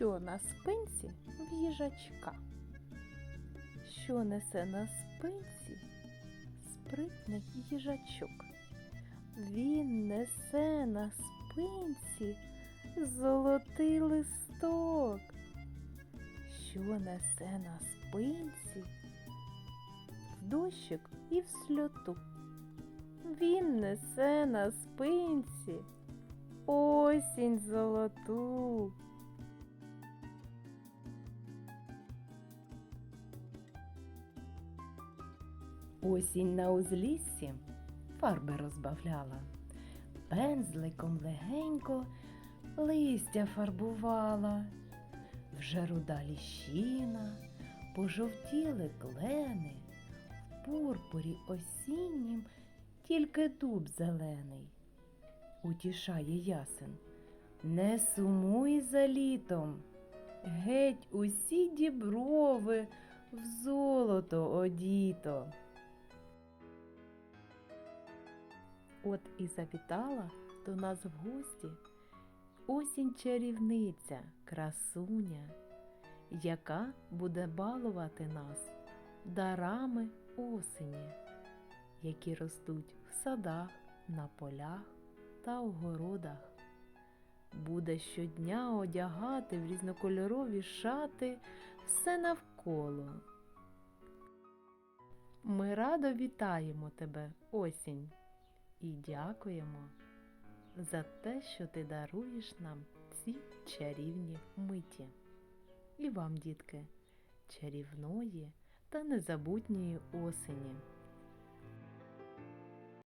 Що на спинці в їжачка? Що несе на спинці спритний їжачок? Він несе на спинці золотий листок. Що несе на спинці в дощик і в сльоту? Він несе на спинці осінь золоту. Осінь на узліссі фарби розбавляла, пензликом легенько листя фарбувала, вже руда ліщина, пожовтіли клени, в пурпурі осіннім тільки дуб зелений. Утішає ясен, не сумуй за літом, геть усі діброви в золото одіто. От і завітала до нас в гості осінь чарівниця, красуня, яка буде балувати нас дарами осені, які ростуть в садах, на полях та огородах. Буде щодня одягати в різнокольорові шати все навколо. Ми радо вітаємо тебе, осінь, і дякуємо за те, що ти даруєш нам ці чарівні миті. І вам, дітки, чарівної та незабутньої осені.